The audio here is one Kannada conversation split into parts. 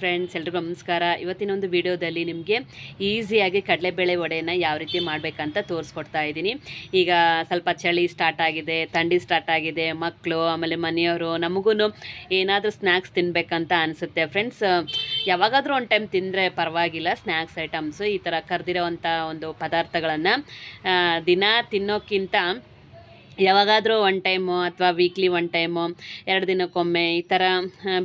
ಫ್ರೆಂಡ್ಸ್ ಎಲ್ರಿಗೂ ನಮಸ್ಕಾರ. ಇವತ್ತಿನ ಒಂದು ವಿಡಿಯೋದಲ್ಲಿ ನಿಮಗೆ ಈಸಿಯಾಗಿ ಕಡಲೆಬೇಳೆ ವಡೆನ ಯಾವ ರೀತಿ ಮಾಡಬೇಕಂತ ತೋರಿಸ್ಕೊಡ್ತಾ ಇದ್ದೀನಿ. ಈಗ ಸ್ವಲ್ಪ ಚಳಿ ಸ್ಟಾರ್ಟ್ ಆಗಿದೆ, ಥಂಡಿ ಸ್ಟಾರ್ಟ್ ಆಗಿದೆ ಮಕ್ಕಳು ಆಮೇಲೆ ಮನೆಯವರು ನಮಗೂ ಏನಾದರೂ ಸ್ನ್ಯಾಕ್ಸ್ ತಿನ್ನಬೇಕಂತ ಅನಿಸುತ್ತೆ. ಫ್ರೆಂಡ್ಸ್ ಯಾವಾಗಾದರೂ ಒಂದು ಟೈಮ್ ತಿಂದರೆ ಪರವಾಗಿಲ್ಲ ಸ್ನ್ಯಾಕ್ಸ್ ಐಟಮ್ಸು ಈ ಥರ ಕರೆದಿರೋವಂಥ ಒಂದು ಪದಾರ್ಥಗಳನ್ನು ದಿನ ತಿನ್ನೋಕ್ಕಿಂತ ಯಾವಾಗಾದರೂ ಒನ್ ಟೈಮು ಅಥವಾ ವೀಕ್ಲಿ ಒನ್ ಟೈಮು ಎರಡು ದಿನಕ್ಕೊಮ್ಮೆ ಈ ಥರ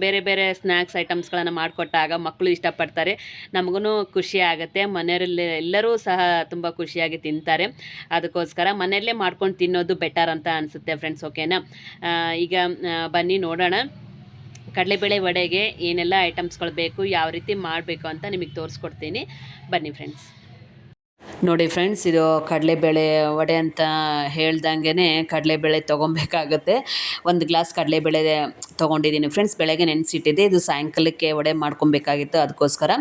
ಬೇರೆ ಬೇರೆ ಸ್ನ್ಯಾಕ್ಸ್ ಐಟಮ್ಸ್ಗಳನ್ನು ಮಾಡಿಕೊಟ್ಟಾಗ ಮಕ್ಕಳು ಇಷ್ಟಪಡ್ತಾರೆ. ನಮಗೂ ಖುಷಿ ಆಗುತ್ತೆ. ಮನೆಯಲ್ಲಿ ಎಲ್ಲರೂ ಸಹ ತುಂಬ ಖುಷಿಯಾಗಿ ತಿಂತಾರೆ. ಅದಕ್ಕೋಸ್ಕರ ಮನೆಯಲ್ಲೇ ಮಾಡ್ಕೊಂಡು ತಿನ್ನೋದು ಬೆಟರ್ ಅಂತ ಅನಿಸುತ್ತೆ ಫ್ರೆಂಡ್ಸ್ ಓಕೆನಾ ಈಗ ಬನ್ನಿ ನೋಡೋಣ. ಕಡಲೆಬೇಳೆ ವಡೆಗೆ ಏನೆಲ್ಲ ಐಟಮ್ಸ್ಗಳು ಬೇಕು, ಯಾವ ರೀತಿ ಮಾಡಬೇಕು ಅಂತ ನಿಮಗೆ ತೋರಿಸ್ಕೊಡ್ತೀನಿ. ಬನ್ನಿ ಫ್ರೆಂಡ್ಸ್ ನೋಡಿ ಫ್ರೆಂಡ್ಸ್, ಇದು ಕಡಲೆಬೇಳೆ ವಡೆ ಅಂತ ಹೇಳ್ದಂಗೆ ಕಡಲೆಬೇಳೆ ತೊಗೊಬೇಕಾಗುತ್ತೆ ಒಂದು ಗ್ಲಾಸ್ ಕಡಲೆಬೇಳೆ ತೊಗೊಂಡಿದ್ದೀನಿ ಫ್ರೆಂಡ್ಸ್, ಬೆಳಗ್ಗೆ ನೆನೆಸಿಟ್ಟಿದ್ದೆ. ಇದು ಸಾಯಂಕಾಲಕ್ಕೆ ವಡೆ ಮಾಡ್ಕೊಬೇಕಾಗಿತ್ತು ಅದಕ್ಕೋಸ್ಕರ.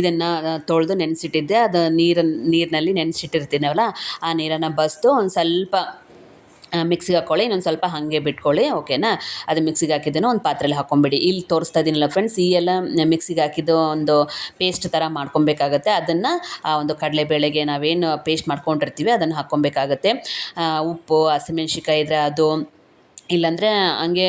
ಇದನ್ನು ತೊಳೆದು ನೆನೆಸಿಟ್ಟಿದ್ದೆ. ಅದು ನೀರನ್ನು ನೀರಿನಲ್ಲಿ ನೆನೆಸಿಟ್ಟಿರ್ತೀನವಲ್ಲ ಆ ನೀರನ್ನು ಬಸ್ದು ಒಂದು ಸ್ವಲ್ಪ ಮಿಕ್ಸಿಗೆ ಹಾಕ್ಕೊಳ್ಳಿ ಇನ್ನೊಂದು ಸ್ವಲ್ಪ ಹಾಗೆ ಬಿಟ್ಕೊಳ್ಳಿ, ಓಕೆನಾ? ಅದು ಮಿಕ್ಸಿಗೆ ಹಾಕಿದ್ದೇನೋ ಒಂದು ಪಾತ್ರೆಯಲ್ಲಿ ಹಾಕ್ಕೊಂಬಿಡಿ ಇಲ್ಲಿ ತೋರಿಸ್ತಾ ಇದ್ದೀನಲ್ಲ ಫ್ರೆಂಡ್ಸ್ ಈ ಎಲ್ಲ ಮಿಕ್ಸಿಗೆ ಹಾಕಿದ್ದು ಒಂದು ಪೇಸ್ಟ್ ಥರ ಮಾಡ್ಕೊಬೇಕಾಗತ್ತೆ. ಅದನ್ನು ಆ ಒಂದು ಕಡಲೆಬೇಳೆಗೆ ನಾವೇನು ಪೇಸ್ಟ್ ಮಾಡ್ಕೊಂಡಿರ್ತೀವಿ, ಅದನ್ನು ಹಾಕ್ಕೊಬೇಕಾಗತ್ತೆ ಉಪ್ಪು ಹಸಿಮೆಣ್ಸಿಕಾಯಿ ಇದ್ದರೆ ಅದು ಇಲ್ಲಾಂದರೆ ಹಂಗೆ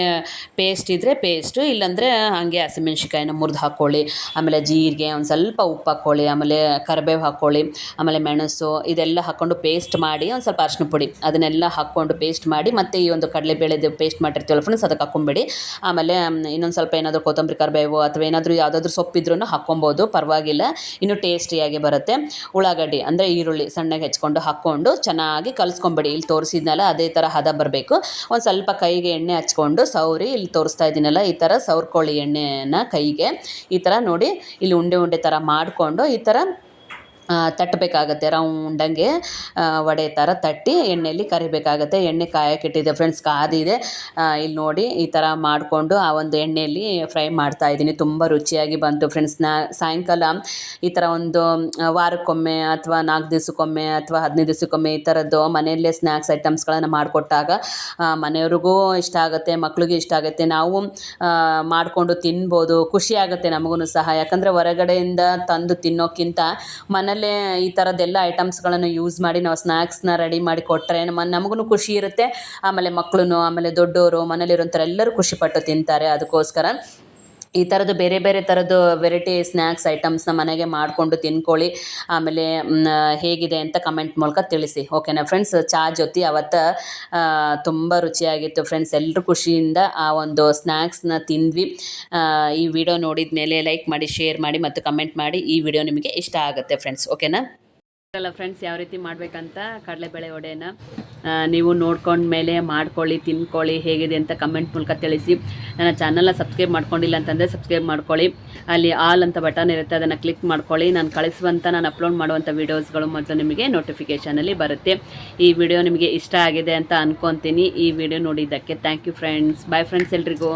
ಪೇಸ್ಟ್ ಇದ್ದರೆ ಪೇಸ್ಟು ಇಲ್ಲಾಂದರೆ ಹಾಗೆ ಹಸಿಮೆಣ್ಸಿಕಾಯಿನ ಮುರಿದು ಹಾಕ್ಕೊಳ್ಳಿ. ಆಮೇಲೆ ಜೀರಿಗೆ ಒಂದು ಸ್ವಲ್ಪ ಉಪ್ಪು ಹಾಕ್ಕೊಳ್ಳಿ, ಆಮೇಲೆ ಕರಿಬೇವು ಹಾಕ್ಕೊಳ್ಳಿ, ಆಮೇಲೆ ಮೆಣಸು ಇದೆಲ್ಲ ಹಾಕ್ಕೊಂಡು ಪೇಸ್ಟ್ ಮಾಡಿ ಒಂದು ಸ್ವಲ್ಪ ಅರ್ಶಿನ ಪುಡಿ ಅದನ್ನೆಲ್ಲ ಹಾಕ್ಕೊಂಡು ಪೇಸ್ಟ್ ಮಾಡಿ ಮತ್ತು ಈ ಒಂದು ಕಡಲೆಬೇಳೆದು ಪೇಸ್ಟ್ ಮಾಡಿರ್ತೀವಲ್ಲ ಫ್ರೆಂಡ್ಸ್ ಅದಕ್ಕೆ ಹಾಕ್ಕೊಂಬಿಡಿ. ಆಮೇಲೆ ಇನ್ನೊಂದು ಸ್ವಲ್ಪ ಏನಾದರೂ ಕೊತ್ತಂಬರಿ ಕರಿಬೇವು ಅಥವಾ ಏನಾದರೂ ಯಾವುದಾದ್ರೂ ಸೊಪ್ಪಿದ್ರೂ ಹಾಕ್ಕೊಬೋದು, ಪರವಾಗಿಲ್ಲ. ಇನ್ನು ಟೇಸ್ಟಿಯಾಗಿ ಬರುತ್ತೆ. ಉಳ್ಳಾಗಡ್ಡಿ ಅಂದರೆ ಈರುಳ್ಳಿ ಸಣ್ಣಗೆ ಹೆಚ್ಕೊಂಡು ಹಾಕ್ಕೊಂಡು ಚೆನ್ನಾಗಿ ಕಲಿಸ್ಕೊಂಬಿಡಿ. ಇಲ್ಲಿ ತೋರಿಸಿದ್ನಲ್ಲ ಅದೇ ಥರ ಹದ ಬರಬೇಕು. ಒಂದು ಸ್ವಲ್ಪ ಕೈಗೆ ಎಣ್ಣೆ ಹಚ್ಕೊಂಡು ಸೌರಿ, ಇಲ್ಲಿ ತೋರಿಸ್ತಾ ಇದ್ದೀನಲ್ಲ, ಈ ಥರ ಸೌರ್ಕೊಳ್ಳಿ ಎಣ್ಣೆನ ಕೈಗೆ ಈ ಥರ ನೋಡಿ, ಇಲ್ಲಿ ಉಂಡೆ ಉಂಡೆ ಥರ ಮಾಡಿಕೊಂಡು ಈ ಥರ ತಟ್ಟಬೇಕಾಗತ್ತೆ ರೌಂಡಂಗೆ ವಡೆ ಥರ ತಟ್ಟಿ, ಎಣ್ಣೆಯಲ್ಲಿ ಕರಿಬೇಕಾಗತ್ತೆ. ಎಣ್ಣೆ ಕಾಯಕ್ಕಿಟ್ಟಿದೆ ಫ್ರೆಂಡ್ಸ್ ಕಾದಿದೆ ಇಲ್ಲಿ ನೋಡಿ ಈ ಥರ ಮಾಡಿಕೊಂಡು ಆ ಒಂದು ಎಣ್ಣೆಯಲ್ಲಿ ಫ್ರೈ ಮಾಡ್ತಾ ಇದ್ದೀನಿ. ತುಂಬ ರುಚಿಯಾಗಿ ಬಂತು ಫ್ರೆಂಡ್ಸ್ ನಾ, ಸಾಯಂಕಾಲ ಈ ಥರ ಒಂದು ವಾರಕ್ಕೊಮ್ಮೆ ಅಥವಾ ನಾಲ್ಕು ದಿವಸಕ್ಕೊಮ್ಮೆ ಅಥವಾ ಹದಿನೈದು ದಿವಸಕ್ಕೊಮ್ಮೆ ಈ ಥರದ್ದು ಮನೆಯಲ್ಲೇ ಸ್ನ್ಯಾಕ್ಸ್ ಐಟಮ್ಸ್ಗಳನ್ನು ಮಾಡಿಕೊಟ್ಟಾಗ ಮನೆಯವ್ರಿಗೂ ಇಷ್ಟ ಆಗುತ್ತೆ, ಮಕ್ಳಿಗೂ ಇಷ್ಟ ಆಗುತ್ತೆ. ನಾವು ಮಾಡಿಕೊಂಡು ತಿನ್ಬೋದು. ಖುಷಿ ಆಗುತ್ತೆ ನಮಗೂ ಸಹ. ಯಾಕಂದರೆ ಹೊರಗಡೆಯಿಂದ ತಂದು ತಿನ್ನೋಕ್ಕಿಂತ ಮನೇಲೇ ಈ ಥರದ್ದೆಲ್ಲ ಐಟಮ್ಸ್ಗಳನ್ನು ಯೂಸ್ ಮಾಡಿ ನಾವು ಸ್ನ್ಯಾಕ್ಸ್ನ ರೆಡಿ ಮಾಡಿ ಕೊಟ್ಟರೆ ನಮ್ಮ ನಮಗೂ ಖುಷಿ ಇರುತ್ತೆ. ಆಮೇಲೆ ಮಕ್ಕಳು ಆಮೇಲೆ ದೊಡ್ಡವರು ಮನೇಲಿರೋಂಥವ್ರು ಎಲ್ಲರೂ ಖುಷಿಪಟ್ಟು ತಿಂತಾರೆ. ಅದಕ್ಕೋಸ್ಕರ ಈ ಥರದ್ದು ಬೇರೆ ಬೇರೆ ಥರದ್ದು ವೆರೈಟಿ ಸ್ನ್ಯಾಕ್ಸ್ ಐಟಮ್ಸ್ನ ಮನೆಗೆ ಮಾಡಿಕೊಂಡು ತಿನ್ಕೊಳ್ಳಿ. ಆಮೇಲೆ ಹೇಗಿದೆ ಅಂತ ಕಮೆಂಟ್ ಮೂಲಕ ತಿಳಿಸಿ. ಓಕೆನಾ ಫ್ರೆಂಡ್ಸ್ ಚಾ ಜೊತೆ ಅವತ್ತು ತುಂಬ ರುಚಿಯಾಗಿತ್ತು ಫ್ರೆಂಡ್ಸ್ ಎಲ್ಲರೂ ಖುಷಿಯಿಂದ ಆ ಒಂದು ಸ್ನ್ಯಾಕ್ಸ್ನ ತಿಂದ್ವಿ. ಈ ವಿಡಿಯೋ ನೋಡಿದ ಮೇಲೆ ಲೈಕ್ ಮಾಡಿ ಶೇರ್ ಮಾಡಿ ಮತ್ತು ಕಮೆಂಟ್ ಮಾಡಿ ಈ ವಿಡಿಯೋ ನಿಮಗೆ ಇಷ್ಟ ಆಗುತ್ತೆ ಫ್ರೆಂಡ್ಸ್ ಓಕೆನಾ ಅಲ್ಲ ಫ್ರೆಂಡ್ಸ್ ಯಾವ ರೀತಿ ಮಾಡಬೇಕಂತ ಕಡಲೆಬೇಳೆ ವಡೆನ ನೀವು ನೋಡ್ಕೊಂಡ ಮೇಲೆ ಮಾಡ್ಕೊಳ್ಳಿ, ತಿನ್ಕೊಳ್ಳಿ, ಹೇಗಿದೆ ಅಂತ ಕಮೆಂಟ್ ಮೂಲಕ ತಿಳಿಸಿ. ನನ್ನ ಚಾನಲ್ನ ಸಬ್ಸ್ಕ್ರೈಬ್ ಮಾಡ್ಕೊಂಡಿಲ್ಲ ಅಂತಂದರೆ ಸಬ್ಸ್ಕ್ರೈಬ್ ಮಾಡ್ಕೊಳ್ಳಿ. ಅಲ್ಲಿ ಆಲ್ ಅಂತ ಬಟನ್ ಇರುತ್ತೆ, ಅದನ್ನು ಕ್ಲಿಕ್ ಮಾಡ್ಕೊಳ್ಳಿ. ನಾನು ಕಳಿಸುವಂಥ ನಾನು ಅಪ್ಲೋಡ್ ಮಾಡುವಂಥ ವೀಡಿಯೋಸ್ಗಳು ಮೊದಲು ನಿಮಗೆ ನೋಟಿಫಿಕೇಷನಲ್ಲಿ ಬರುತ್ತೆ. ಈ ವಿಡಿಯೋ ನಿಮಗೆ ಇಷ್ಟ ಆಗಿದೆ ಅಂತ ಅಂದ್ಕೊತೀನಿ ಈ ವಿಡಿಯೋ ನೋಡಿದ್ದಕ್ಕೆ thank you friends bye friends ಎಲ್ರಿಗೂ.